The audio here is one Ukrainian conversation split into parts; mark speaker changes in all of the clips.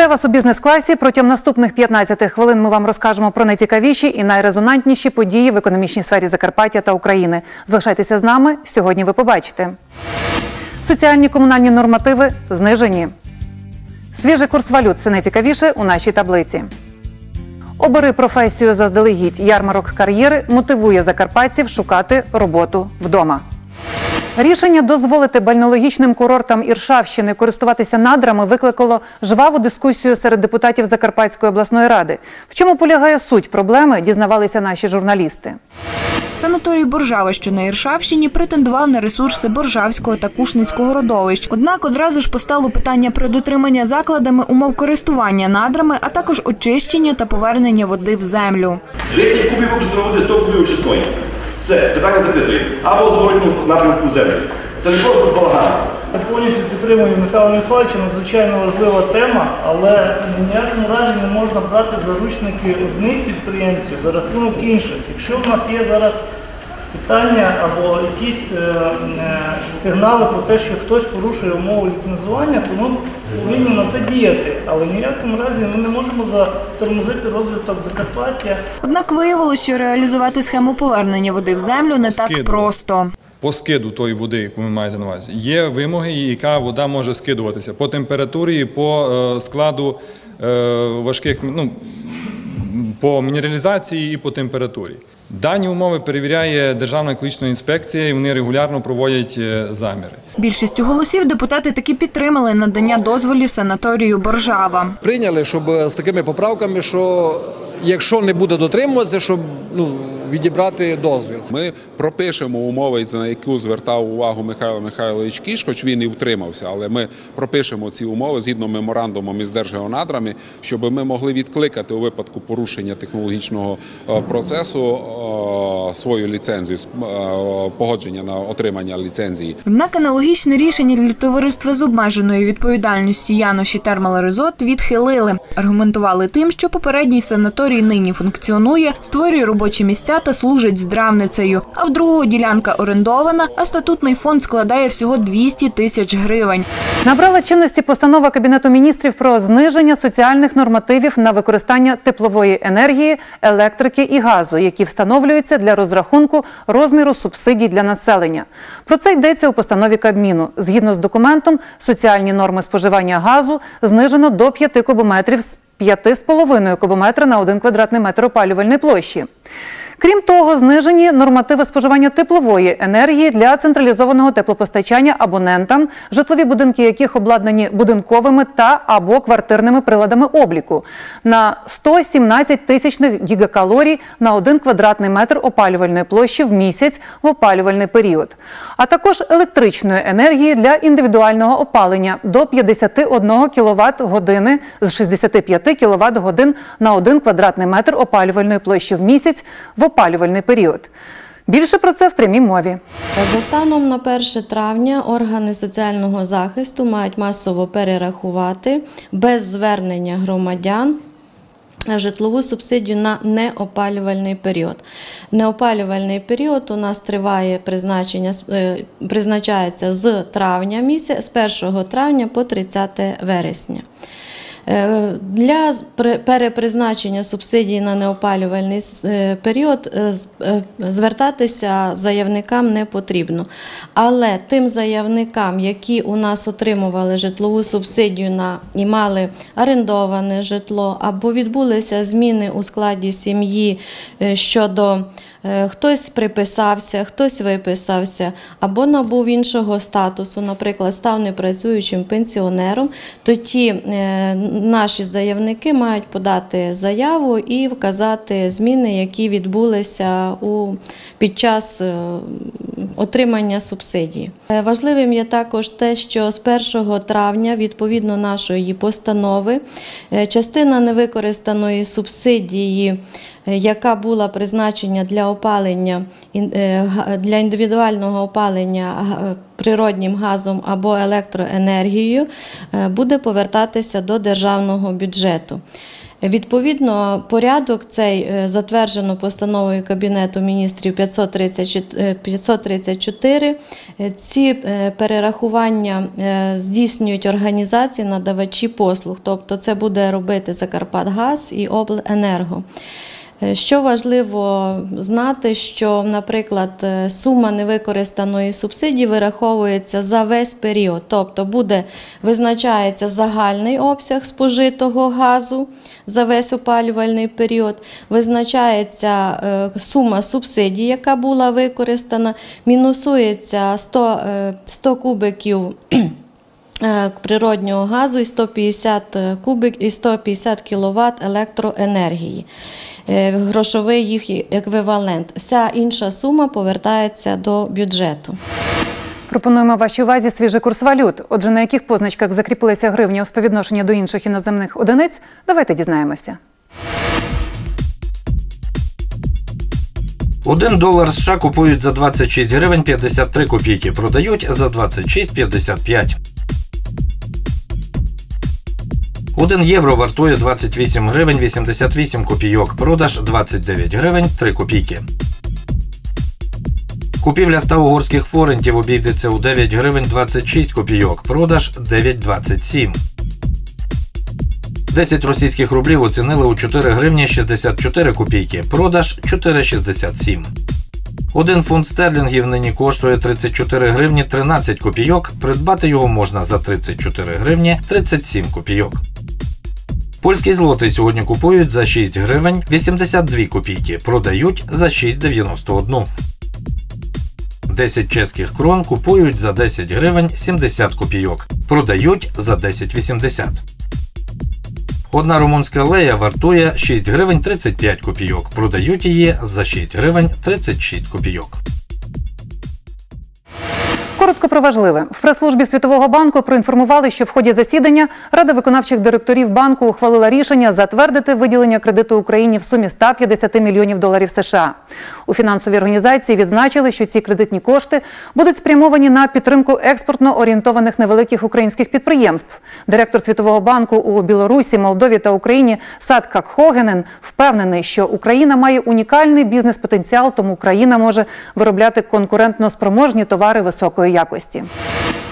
Speaker 1: Вітаю вас у бізнес-класі. Протягом наступних 15 хвилин ми вам розкажемо про найцікавіші і найрезонантніші події в економічній сфері Закарпаття та України. Залишайтеся з нами. Сьогодні ви побачите. Соціальні комунальні нормативи знижені. Свіжий курс валют це найцікавіше у нашій таблиці. Обери професію заздалегідь. Ярмарок кар'єри мотивує закарпатців шукати роботу вдома. Рішення дозволити бальнологічним курортам Іршавщини користуватися надрами викликало жваву дискусію серед депутатів Закарпатської обласної ради. В чому полягає суть проблеми, дізнавалися наші журналісти.
Speaker 2: Санаторій Боржави, що на Іршавщині, претендував на ресурси Боржавського та Кушницького родовищ. Однак одразу ж постало питання про дотримання закладами умов користування надрами, а також очищення та повернення води в землю.
Speaker 3: 10 кубів води, 100 кубів очисної. Все, питання закритої. Або в напрямку землі. Це не просто балаган.
Speaker 4: Повністю підтримую Михайла Михайловича, надзвичайно важлива тема, але в ніякому разі не можна брати заручники одних підприємців за рахунок інших. Якщо в нас є зараз питання або якісь е, е, сигнали про те, що хтось порушує умови ліцензування, то ми повинні на це діяти. Але в ніякому разі ми не можемо затормозити розвиток Закарпаття.
Speaker 2: Однак виявилося, що реалізувати схему повернення води в землю не так просто.
Speaker 5: По скиду тої води, яку ви маєте на увазі, є вимоги, яка вода може скидуватися по температурі, і по е, складу важких, ну, по мінералізації і по температурі. Дані умови перевіряє Державна екологічна інспекція, і вони регулярно проводять е, заміри.
Speaker 2: Більшістю голосів депутати таки підтримали надання дозволів санаторію Боржава.
Speaker 6: прийняли, щоб з такими поправками, що якщо не буде дотримуватися, щоб ну, відібрати дозвіл.
Speaker 7: Ми пропишемо умови, на яку звертав увагу Михайло Михайлович Кіш, хоч він і втримався, але ми пропишемо ці умови згідно меморандумом із Держгеонадра, щоб ми могли відкликати у випадку порушення технологічного е, процесу е, свою ліцензію, с- е, погодження на отримання ліцензії.
Speaker 2: Однак аналогічне рішення для товариства з обмеженою відповідальністю Яноші Термалеризот відхилили. Аргументували тим, що попередній санаторій нині функціонує, створює робочі місця та служить здравницею. А в другого ділянка орендована, а статутний фонд складає всього 200 тисяч гривень.
Speaker 1: Набрала чинності постанова Кабінету міністрів про зниження соціальних нормативів на використання теплової енергії, електрики і газу, які встановлюються для розрахунку розміру субсидій для населення. Про це йдеться у постанові Кабміну. Згідно з документом, соціальні норми споживання газу знижено до 5 кубометрів з 5,5 кубометра на 1 квадратний метр опалювальної площі. Крім того, знижені нормативи споживання теплової енергії для централізованого теплопостачання абонентам, житлові будинки яких обладнані будинковими та або квартирними приладами обліку. На 117 тисячних гігакалорій на 1 квадратний метр опалювальної площі в місяць в опалювальний період, а також електричної енергії для індивідуального опалення до 51 кВт години з 65 кВт годин на 1 квадратний метр опалювальної площі в місяць в опалювальний період. Більше про це в прямій мові.
Speaker 8: За станом на 1 травня органи соціального захисту мають масово перерахувати без звернення громадян. Житлову субсидію на неопалювальний період. Неопалювальний період у нас триває призначення е, призначається з травня місяця, з 1 травня по 30 вересня. Е, Для перепризначення субсидій на неопалювальний е, період е, звертатися заявникам не потрібно. Але тим заявникам, які у нас отримували житлову субсидію на і мали орендоване житло, або відбулися зміни у складі сім'ї щодо Хтось приписався, хтось виписався, або набув іншого статусу, наприклад, став непрацюючим пенсіонером, то ті е, наші заявники мають подати заяву і вказати зміни, які відбулися у, під час е, отримання субсидії. Е, Важливим є також те, що з 1 травня, відповідно нашої постанови, е, частина невикористаної субсидії е, яка була призначена для опалення е, для індивідуального опалення природнім газом або електроенергією, е, буде повертатися до державного бюджету. Відповідно, порядок цей е, затверджено постановою Кабінету міністрів 534. 534. Е, Ці е, перерахування е, здійснюють організації надавачі послуг, тобто це буде робити Закарпатгаз і Обленерго. Е, Що важливо знати, що, наприклад, е, сума невикористаної субсидії вираховується за весь період, тобто буде визначається загальний обсяг спожитого газу за весь опалювальний період, визначається е, сума субсидій, яка була використана, мінусується 100, е, 100 кубиків. Природнього газу і 150 кубик і 150 кВт електроенергії. Е, Грошовий їх еквівалент. Вся інша сума повертається до бюджету.
Speaker 1: Пропонуємо вашій увазі свіжий курс валют. Отже, на яких позначках закріпилася гривня у співвідношенні до інших іноземних одиниць, давайте дізнаємося.
Speaker 9: 1 долар США купують за 26 гривень 53 копійки, продають за 26,55. 1 євро вартує 28 гривень 88 копійок, продаж 29 гривень 3 копійки. Купівля 100 угорських форентів обійдеться у 9 гривень 26 копійок, продаж 9,27. 10 російських рублів оцінили у 4 гривні 64 копійки, продаж 4,67. Один фунт стерлінгів нині коштує 34 гривні 13 копійок, придбати його можна за 34 гривні 37 копійок. Польський злотий сьогодні купують за 6 гривень 82 копійки, продають за 6,91. 10 чеських крон купують за 10 гривень 70 копійок, продають за 10,80. Одна румунська лея вартує 6 гривень 35 копійок, продають її за 6 гривень 36 копійок.
Speaker 1: Коротко про важливе. В прес-службі Світового банку проінформували, що в ході засідання Рада виконавчих директорів банку ухвалила рішення затвердити виділення кредиту Україні в сумі 150 мільйонів доларів США. У фінансовій організації відзначили, що ці кредитні кошти будуть спрямовані на підтримку експортно орієнтованих невеликих українських підприємств. Директор Світового банку у Білорусі, Молдові та Україні Сад Какхогенен впевнений, що Україна має унікальний бізнес-потенціал, тому країна може виробляти конкурентно спроможні товари високої якості.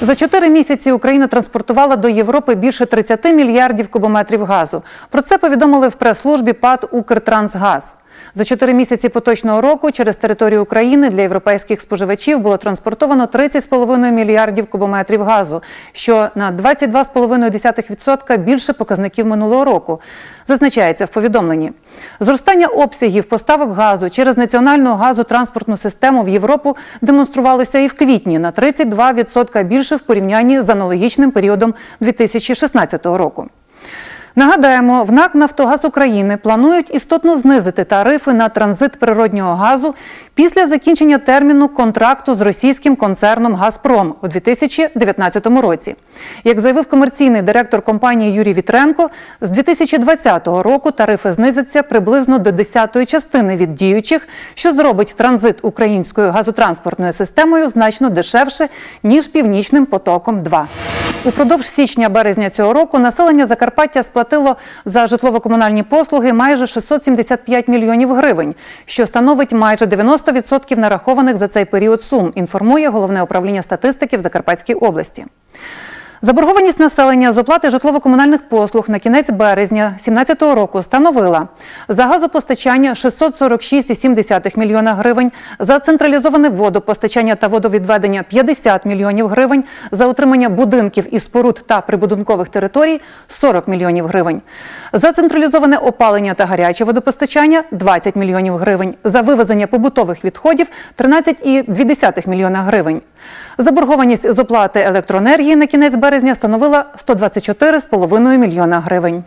Speaker 1: За чотири місяці Україна транспортувала до Європи більше 30 мільярдів кубометрів газу. Про це повідомили в прес-службі ПАД «Укртрансгаз». За чотири місяці поточного року через територію України для європейських споживачів було транспортовано 30,5 мільярдів кубометрів газу, що на 22,5% більше показників минулого року. Зазначається в повідомленні. Зростання обсягів поставок газу через національну газотранспортну систему в Європу демонструвалося і в квітні на 32% більше в порівнянні з аналогічним періодом 2016 року. Нагадаємо, в НАК «Нафтогаз України» планують істотно знизити тарифи на транзит природнього газу після закінчення терміну контракту з російським концерном «Газпром» у 2019 році. Як заявив комерційний директор компанії Юрій Вітренко, з 2020 року тарифи знизяться приблизно до десятої частини від діючих, що зробить транзит українською газотранспортною системою значно дешевше, ніж «Північним потоком-2». Упродовж січня-березня цього року населення Закарпаття сплатило за житлово-комунальні послуги майже 675 мільйонів гривень, що становить майже 90% нарахованих за цей період сум, інформує головне управління статистики в Закарпатській області. Заборгованість населення з оплати житлово-комунальних послуг на кінець березня 2017 року становила за газопостачання 646,7 мільйона гривень, за централізоване водопостачання та водовідведення 50 мільйонів гривень, за утримання будинків і споруд та прибудинкових територій 40 мільйонів гривень, за централізоване опалення та гаряче водопостачання 20 мільйонів гривень, за вивезення побутових відходів 13,2 мільйона гривень. Заборгованість з оплати електроенергії на кінець березня становила 124,5 мільйона гривень.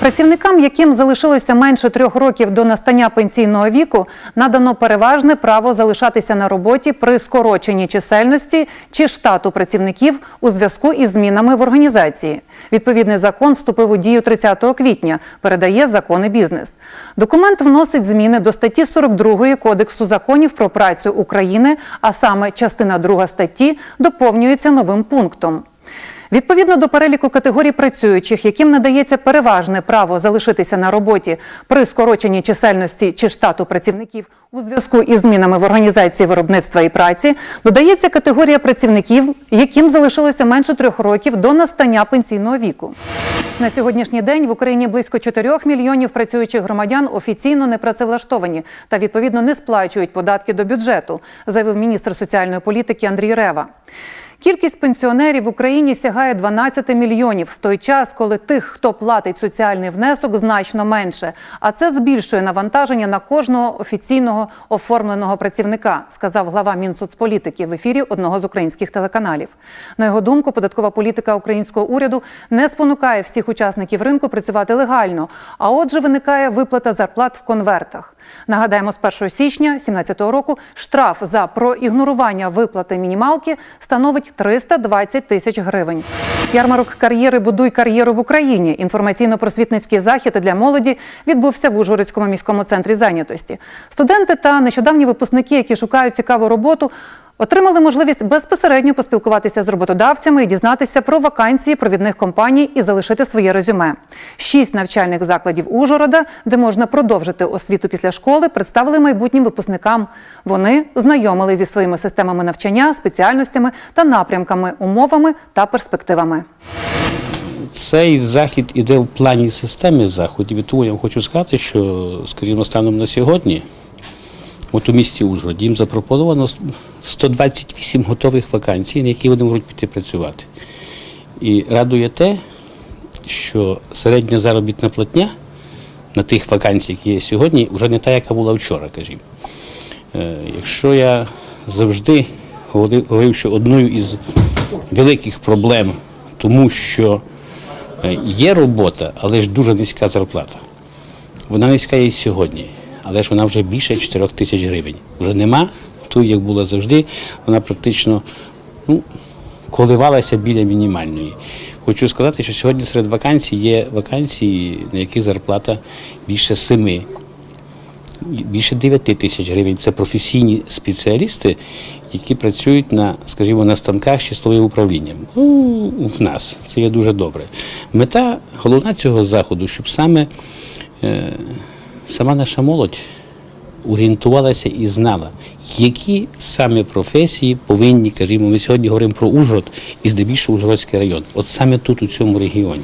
Speaker 1: Працівникам, яким залишилося менше трьох років до настання пенсійного віку, надано переважне право залишатися на роботі при скороченні чисельності чи штату працівників у зв'язку із змінами в організації. Відповідний закон вступив у дію 30 квітня, передає закони бізнес. Документ вносить зміни до статті 42 Кодексу законів про працю України, а саме частина 2 статті доповнюється новим пунктом. Відповідно до переліку категорій працюючих, яким надається переважне право залишитися на роботі при скороченні чисельності чи штату працівників у зв'язку із змінами в організації виробництва і праці, додається категорія працівників, яким залишилося менше трьох років до настання пенсійного віку. На сьогоднішній день в Україні близько 4 мільйонів працюючих громадян офіційно не працевлаштовані та відповідно не сплачують податки до бюджету, заявив міністр соціальної політики Андрій Рева. Кількість пенсіонерів в Україні сягає 12 мільйонів в той час, коли тих, хто платить соціальний внесок, значно менше. А це збільшує навантаження на кожного офіційного оформленого працівника, сказав глава Мінсоцполітики в ефірі одного з українських телеканалів. На його думку, податкова політика українського уряду не спонукає всіх учасників ринку працювати легально. А отже, виникає виплата зарплат в конвертах. Нагадаємо, з 1 січня 2017 року штраф за проігнорування виплати мінімалки становить 320 тисяч гривень. Ярмарок кар'єри Будуй кар'єру в Україні. Інформаційно-просвітницький захід для молоді відбувся в Ужгородському міському центрі зайнятості. Студенти та нещодавні випускники, які шукають цікаву роботу. Отримали можливість безпосередньо поспілкуватися з роботодавцями і дізнатися про вакансії провідних компаній і залишити своє резюме. Шість навчальних закладів Ужгорода, де можна продовжити освіту після школи, представили майбутнім випускникам. Вони знайомили зі своїми системами навчання, спеціальностями та напрямками, умовами та перспективами.
Speaker 10: Цей захід іде в плані системи заходів. І тому я вам хочу сказати, що, скажімо, станом на сьогодні, от у місті Ужгород, їм запропоновано 128 готових вакансій, на які вони можуть піти працювати. І радує те, що середня заробітна платня на тих вакансіях, які є сьогодні, вже не та, яка була вчора, кажімо. Е, Якщо я завжди говорив, що одною із великих проблем, тому що е, є робота, але ж дуже низька зарплата. Вона низька і сьогодні, але ж вона вже більше 4 тисяч гривень. Вже нема ту, як була завжди, вона практично ну, коливалася біля мінімальної. Хочу сказати, що сьогодні серед вакансій є вакансії, на яких зарплата більше семи більше 9 тисяч гривень. Це професійні спеціалісти, які працюють на, скажімо, на станках з числовим управлінням. Ну, в нас це є дуже добре. Мета головна цього заходу, щоб саме е, сама наша молодь орієнтувалася і знала, які саме професії повинні, кажімо, ми сьогодні говоримо про Ужгород і здебільшого Ужгородський район. От саме тут, у цьому регіоні.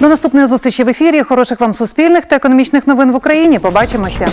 Speaker 1: До наступної зустрічі в ефірі. Хороших вам суспільних та економічних новин в Україні. Побачимося.